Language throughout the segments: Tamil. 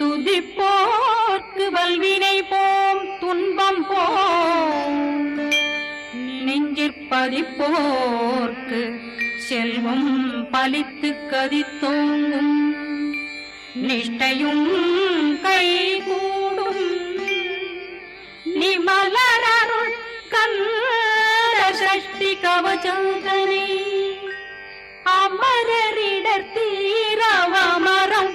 துதிப்போர்க்கு வல்வினை போம் துன்பம் போம். நெஞ்சிற்பதிப்போர்க்கு செல்வம் பலித்து கதித்தோங்கும். நிஷ்டையும் கை கூடும் நிமலரருள் கந்த சஷ்டி கவச்சந்தனை அமரரிடர் தீரவமரம்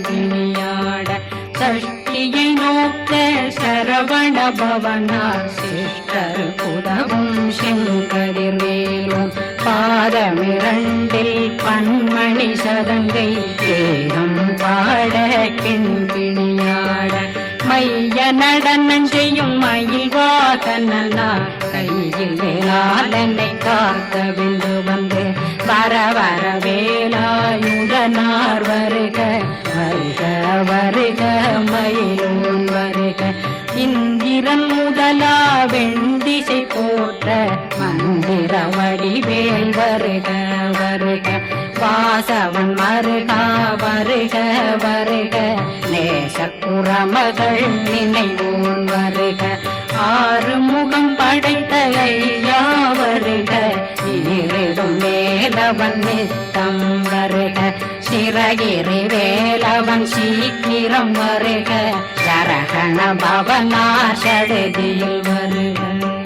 சஷ்டியை நோக்க சரவண பவனா சிஷ்டர் புதவும் செங்கதிர் மேலும் பாதமிரண்டில் பன்மணி சதங்கை தேகம் பாட கிண்பிணியாட மைய நடனம் செய்யும் மயில் வாதனா கையில் வேளாளனை காக்க விந்து வர வர வேலாயுதனார் வருக வருக வருக மயிலோன் வருக. இந்திரன் முதலா வெண்டிசை போற்ற மந்திர வடிவேல் வருக வருக. வாசவன் மருகா வருக வருக. நேசக்குறமகள் நினைவோன் வருக ஆறு முகம் படைத்த ஐயா வருக இருடும் மேலவன் நித்தம் வருக. சிறகிரி வேலவன் சீக்கிரம் வருக. சரகண பவனார் சடுதியில் வருக.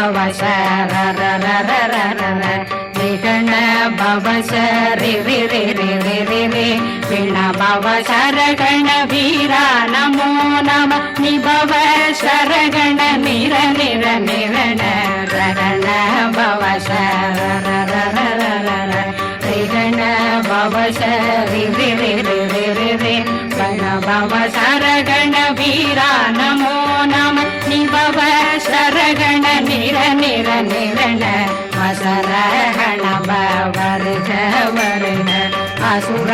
பவ விகண பவ விண பவ சரகண வீரா நமோ நம நிபவ சரகண நிர நிர நிரண பவ சரி சரகண வீரா நமோ நம நிபவ சரகண நிர நிர நிரண வசரகண வருக வருக அசுர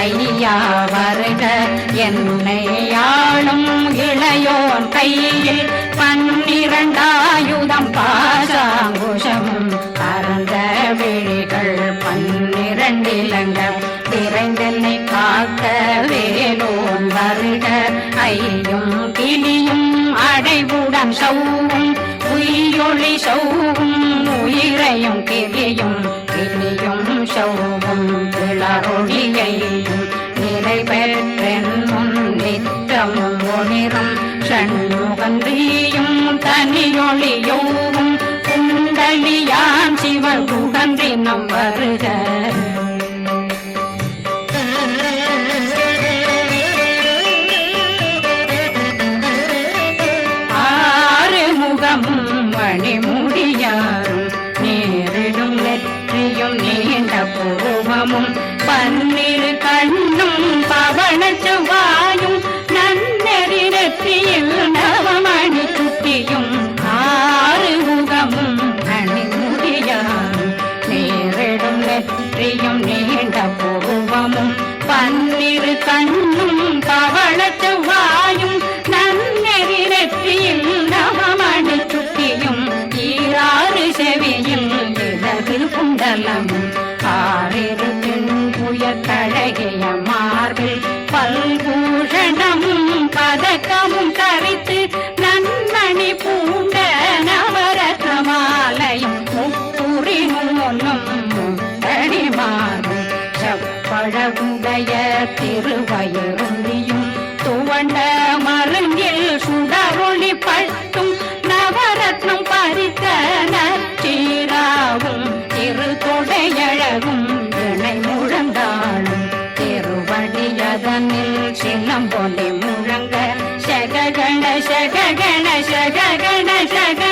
ஐயா வருக என்னை ஆளும் இளையோன் கையில் பன்னிரண்டாயுதம் பாசாங்குஷமும் பன்னிரண்டிலங்கம் விரைந்தென்னை காக்க வேலோன் வருக. ஐயும் கிளியும் அடைவுடன் சௌவும். உயிரொளி சௌவும் உயிரையும் கிளியும். கிளியும் சௌவும் கிளறொளியையும் நிறைவேற்றென் முன் நித்தமும் ஒளிரும். சண்முகந்தியும் தனியொளியோவும் குண்டலியான் சிவன் குகந்தினம் வருக. பன்னிரு கண்ணும் பவன செவ்வாயும் நன்னெறி நெற்றியில் நவமணி குட்டியும் ஆறு முகமும் மணிமுடியாரும் நேரிடும் நெற்றியும் நீண்ட பூவமும் பன்னிரு கண்ணும் பவள செவ்வாயும் நன்னெறி நெற்றியில் நவமணி குட்டியும் ஈராறு செவியும் இடது குண்டலமும் கழகிய மார்பில் பல்பூஷணமும் பதக்கமும் கவித்து நன்மணி பூண்ட நவரத்ன மாலையும் முப்புரி நூலும் முத்தடிமாறும் செப்பழகுடைய திருவயருந்தியும் துவண்ட ganesha ganesha ganesha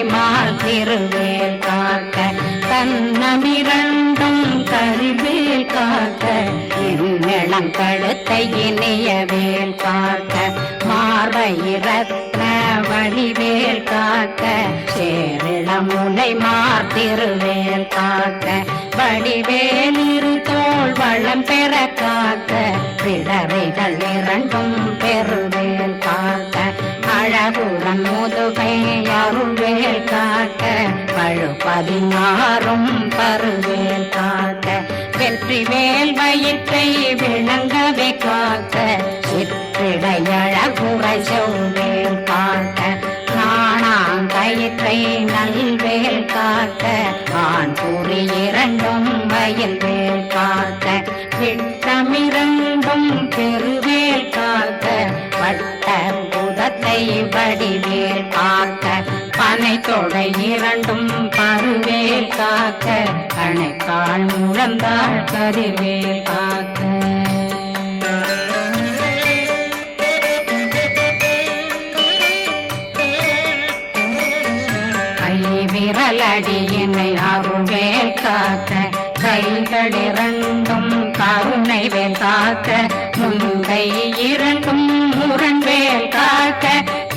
திருவேல் காக்க தன்னமிரண்டும் கருவேல் காக்க இளம் கழுத்தை இணையவேல் காக்க மார்பயிரத்ன வழிவேல் காக்க சேரிளம் முனை மார்த்திருவேல் காக்க வடிவேல் இரு தோள் வளம் பெற காக்க பிறவைகள் இரண்டும் பெறுவேல் அழகுடன் முதுகை அருள்வேல் காக்க பழு பதினாறும் பருவேல் காட்ட. வெற்றி வேல் வயிற்றை விளங்கவே காக்க சிற்றிடையழகுறை செவ்வேல் காக்க நாணாங்கயிற்றை நல்வேல் காட்ட ஆண் கூறி இரண்டும் வயல் வடிவேல் காக்க பனை தொடை இரண்டும் பருவேல் காக்க கணைக்கால் முழந்தாள் கருவேல் காக்க. கை விரலடியினை அருவேல் காக்க கைகள் இரண்டும் கருணை வேல் காக்க முன்கை இரண்டும் முரண்வேல் காக்க.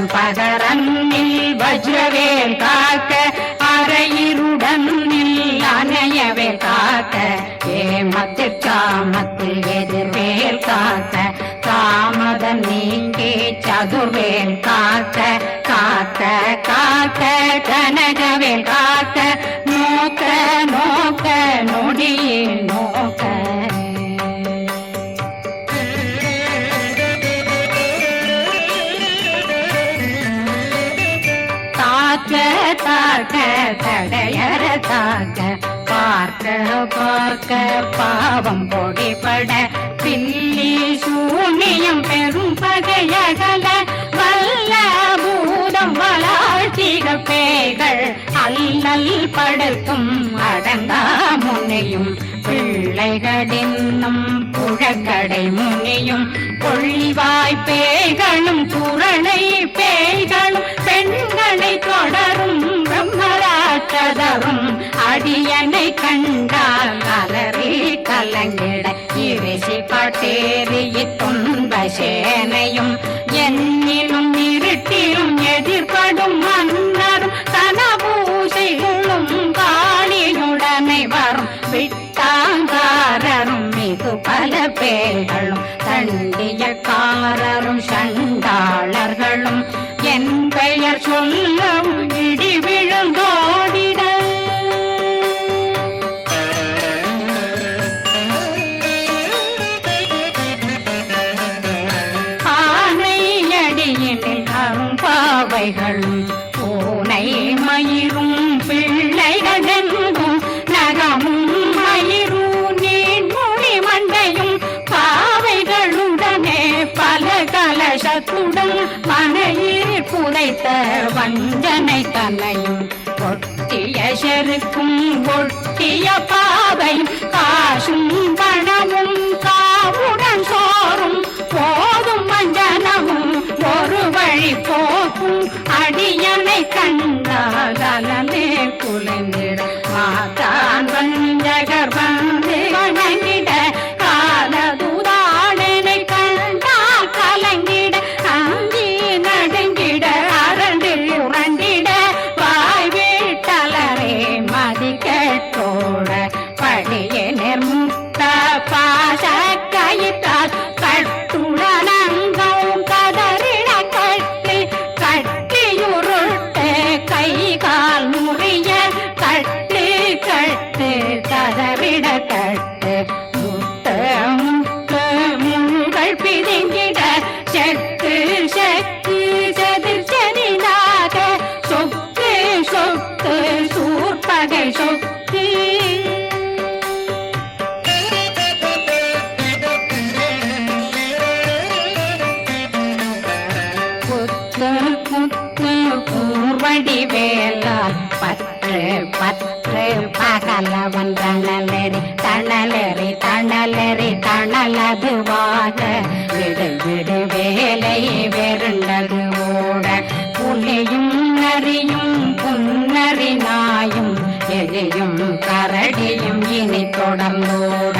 வரும் பகரன்னில் வஜ்ரவேல் காக்க அரையிருடன் அணையவே காக்க. ஏமத்து காமத்தில் எதிர்வேல் காக்க காமதம் நீங்கே சதுர்வேல் காக்க காக்க காக்க கனகவேல் காக்க. நோக்க நோக்க நொடியின் பார்க்க பாவம் பொடிபட பில்லி சூனியம் பெரும் பகையகல வல்ல பூதம் வளாழ்ச்சிக பேய்கள் அல்லல் படுக்கும் அடங்கா முனையும். பிள்ளைகளின்னும் புழக்கடை முனியும். கொள்ளிவாய் பேய்களும் குரணை பேய்களும் பெண்களை தொடரும் பிரம்மராட்சதரும் அடியனை கண்டால் அலறி கலங்கிட. இரிசி பட்டேறிய துன்ப சேனையும் என்னிலும் இருட்டிலும் எதிர்ப்பு மனையில் புதைத்த வஞ்சனை தலையும் ஒட்டிய செருக்கும் ஒட்டிய பாவையும் காசும் பணமும் காவுடன் சோறும் போதும் வஞ்சனமும் ஒரு வழி போக்கும் அடியனை கண்டாலே குலைந்திட மாதான் வஞ்சகர் கூர்வடி வேலால் பற்று பற்று பகலவன் தணலரி தணலரி தணலெறி தணலதுவாக விடு விடு வேலை வெருண்டது ஓட புலியும் நரியும் புன்னரி நாயும் எலியும் கரடியும் இனி தொடர்ந்தோட.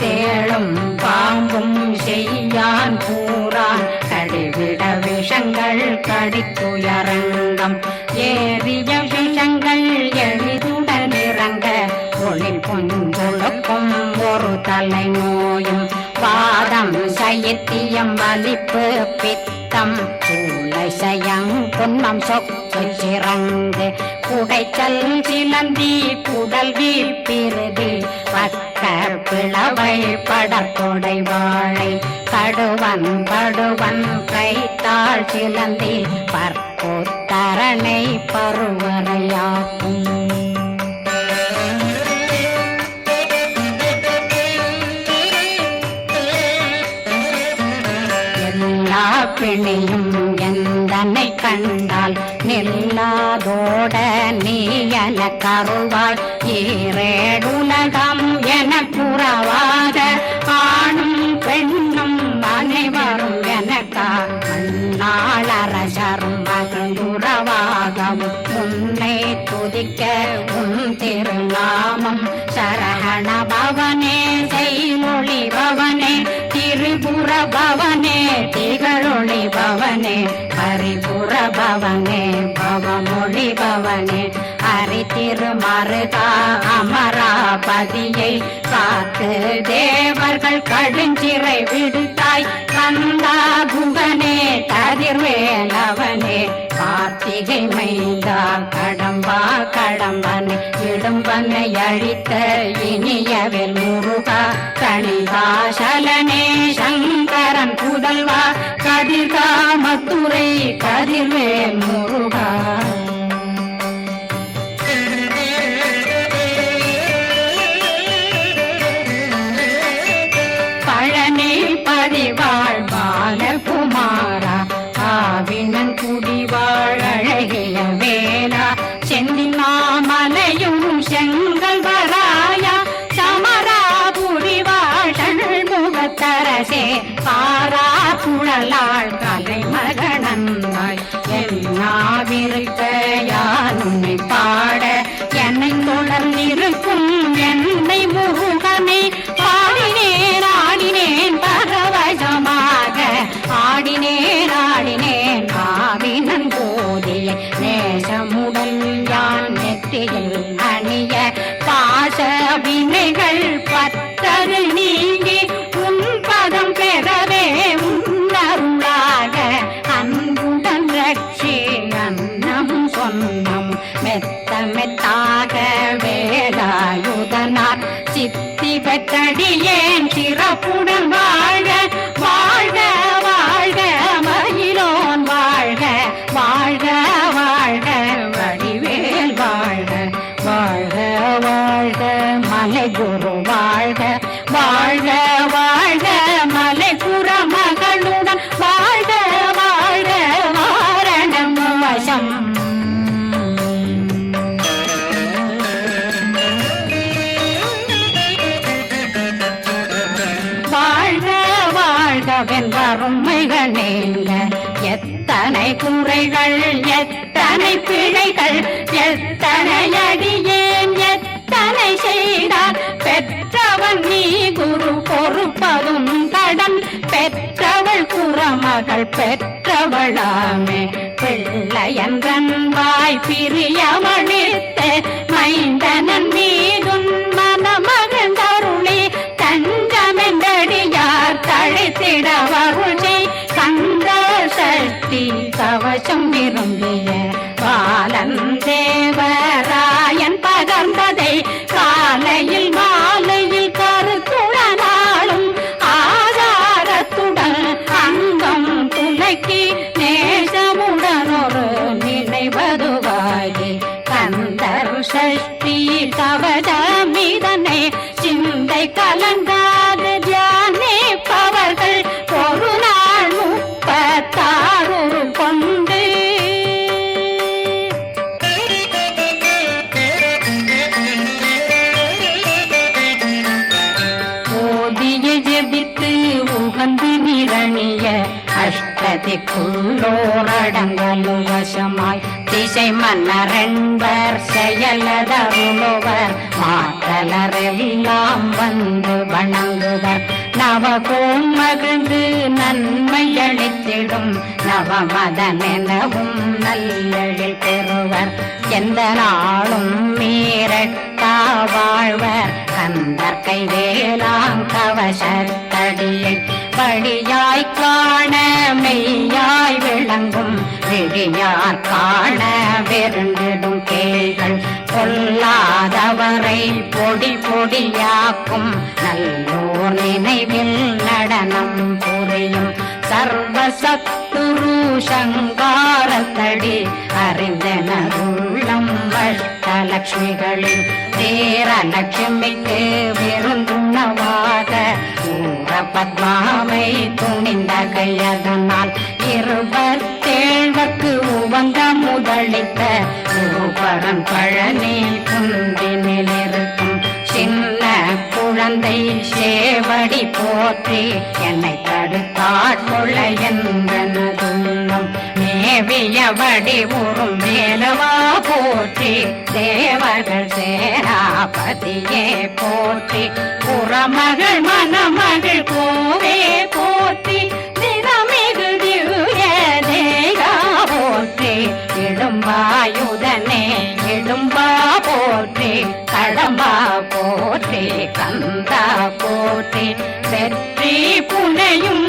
தேளும் பாம்பும் செய்யான் பூரான் கடிவிட விஷங்கள் கடித்துயரங்கம். ஏறிய விஷங்கள் எளிதுடன் இறங்க தொழில் பொஞ்சொழுக்கும் ஒரு தலை நோயும் வாதம் சைத்தியம் வலிப்பு பித்தம் சூளை சயங் புன்மம் சொக்கு சிறங்கு குடைச்சல் சிலந்தி குடல் வீழ்பிருதி பக்க பிளவை படற்கொடை வாழை கடுவன் படுவன் கைத்தாள் சிலந்தி பற்போத்தரணை பருவரையாக்கும். எல்லா பிணியும் எந்தனை கண்டால் நில்லாதோட நீ என கருவாள். ஈரேடுலகம் என புறவாள். நாமம் சரஹண பவனே செய்மொழி பவனே திரிபுர பவனே திகழொளி பவனே பரிபுர பவனே பவமொழி பவனே. ஹரி திருமருகா அமராபதியை காத்து தேவர்கள் கடுஞ்சிறை விடுத்தாய். கந்தா குகனே கதிர்வேலவனே கார்த்திகை மைந்தா கடம்பா கடம்பனை இடும்பனை அழித்த இனியவில் முருகா கணிகாசலனே சங்கரன் புதல்வா கதிர்காமத்துறை கதிர்வேல் முருகா. Marina. வினைகள் மகள் பெற்றவளாமே. பிள்ளையன்றன்பாய் வாய் மைந்தனன் மீதும் மனமகந்தருளி தஞ்சமென்றடியார் தழைத்திட வருளை கந்த சக்தி கவசம் விரும்பிய நல்லதருளுவர் மாற்றலரெல்லாம் வந்து வணங்குவர். நவகோம் மகிழ்ந்து நன்மை அளித்திடும். நவமதனெனவும் நல்லழில் பெறுவர். எந்த நாளும் மீறட்டா வாழ்வர். கந்தற்கை வேளாங் கவசத்தடியை படியாய் காண மெய்யாய் விளங்கும். விழியார் காண வெருண்டிடும் கேள்கள். பொல்லாதவரை பொடி பொடியாக்கும் நல்லோர் நினைவில் நடனம் புரியும் சர்வசத்துரு சங்காரத்தடி அறிந்தனருள்ளம் அஷ்டலட்சுமிகளில் தேரலட்சுமிக்கு விருந்துணவாக ஊர பத்மாவை துணிந்த கையதனால் இருபத்தேழ்வக்கு உவங்க முதலித்த பழம் பழனி குந்தினில் சின்ன குழந்தை சேவடி போற்றி என்னை தடுத்தாட்கொள்ள எந்தனதுள்ளம் மேவியபடி உறும் வேலவா போற்றி தேவர்கள் சேனாபதியே போற்றி. புறமகள் மணமகள் போவே போ you